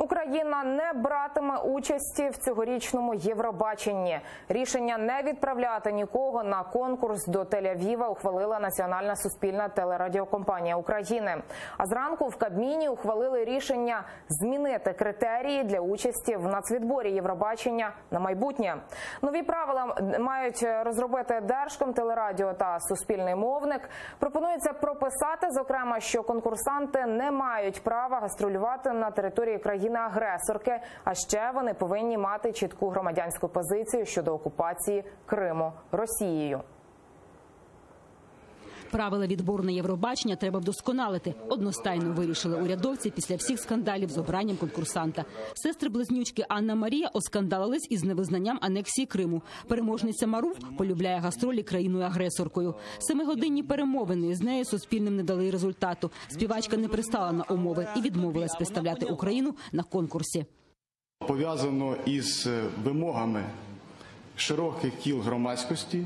Україна не братиме участі в цьогорічному Євробаченні. Рішення не відправляти нікого на конкурс до Тель-Авіва ухвалила Національна суспільна телерадіокомпанія України. А зранку в Кабміні ухвалили рішення змінити критерії для участі в нацвідборі Євробачення на майбутнє. Нові правила мають розробити Держкомтелерадіо та Суспільний мовник. Пропонується прописати, зокрема, що конкурсанти не мають права гастролювати на території країни-агресорки. А ще вони повинні мати чітку громадянську позицію щодо окупації Криму Росією. Правила відбору на Євробачення треба вдосконалити. Одностайно вирішили урядовці після всіх скандалів з обранням конкурсанта. Сестри близнючки Анна Марія оскандалились із невизнанням анексії Криму. Переможниця Маруф полюбляє гастролі країною агресоркою. Семигодинні перемовини з нею суспільним не дали результату. Співачка не пристала на умови і відмовилась представляти Україну на конкурсі. пов'язано із вимогами широких кіл громадськості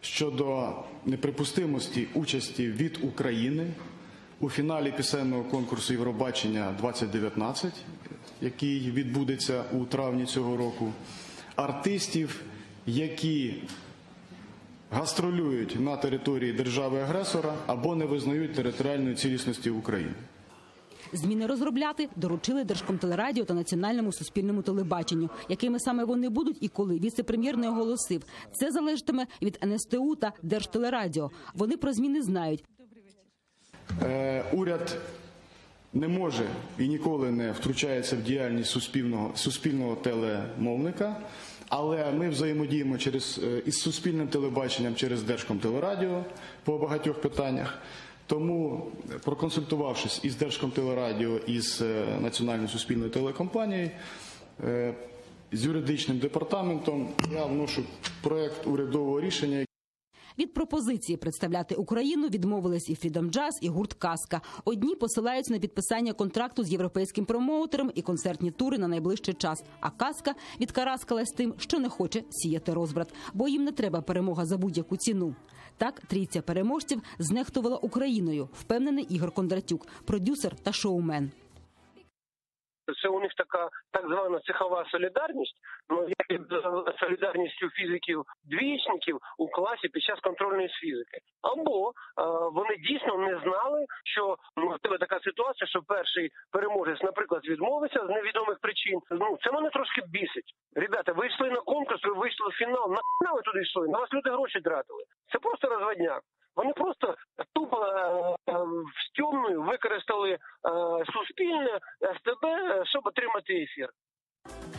щодо неприпустимості участі від України у фіналі пісенного конкурсу Євробачення 2019, який відбудеться у травні цього року, артистів, які гастролюють на території держави-агресора або не визнають територіальної цілісності України. Зміни розробляти доручили Держкомтелерадіо та національному суспільному телебаченню, якими саме вони будуть і коли віце-прем'єр не оголосив. Це залежатиме від НСТУ та Держтелерадіо. Вони про зміни знають. Е, уряд не може і ніколи не втручається в діяльність суспільного, суспільного телемовника, але ми взаємодіємо через, е, із суспільним телебаченням через Держкомтелерадіо по багатьох питаннях. Тому, проконсультувавшись із Держкомтелерадіо і з е, Національною суспільною телекомпанією, е, з юридичним департаментом, я вношу проект урядового рішення, Від пропозиції представляти Україну відмовились і Freedom Jazz, і гурт Казка. Одні посилаються на підписання контракту з європейським промоутером і концертні тури на найближчий час. А казка відкараскалась тим, що не хоче сіяти розбрат, бо їм не треба перемога за будь-яку ціну. Так, трійця переможців знехтувала Україною, впевнений Ігор Кондратюк, продюсер та шоумен. Це у них така так звана цехова солідарність, ну як солідарністю фізиків двічників у класі під час контрольної з фізики. Або е, вони дійсно не знали, що можливо така ситуація, що перший переможець, наприклад, відмовиться з невідомих причин. Ну це мене трошки бісить. Ребята, ви йшли на конкурс, ви вийшли в фінал. На ви туди йшли? На вас люди гроші тратили. Це просто розводняк. Вони просто тупо е, в темну використали е, суспільне СТБ, щоб отримати ефір.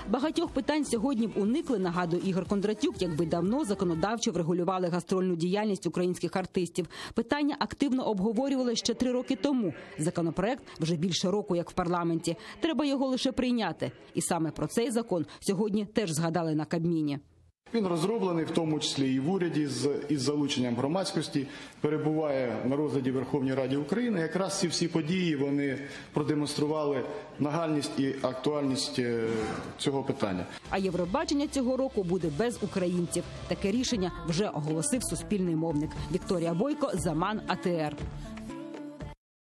Багатьох питань сьогодні б уникли, нагадує Ігор Кондратюк, якби давно законодавчо врегулювали гастрольну діяльність українських артистів. Питання активно обговорювали ще три роки тому. Законопроект вже більше року, як в парламенті. Треба його лише прийняти. І саме про цей закон сьогодні теж згадали на Кабміні. Він розроблений в тому числі і в уряді з із залученням громадськості, перебуває на розгляді Верховній Раді України. Якраз ці всі події вони продемонстрували нагальність і актуальність е, цього питання. А Євробачення цього року буде без українців. Таке рішення вже оголосив суспільний мовник Вікторія Бойко Заман АТР.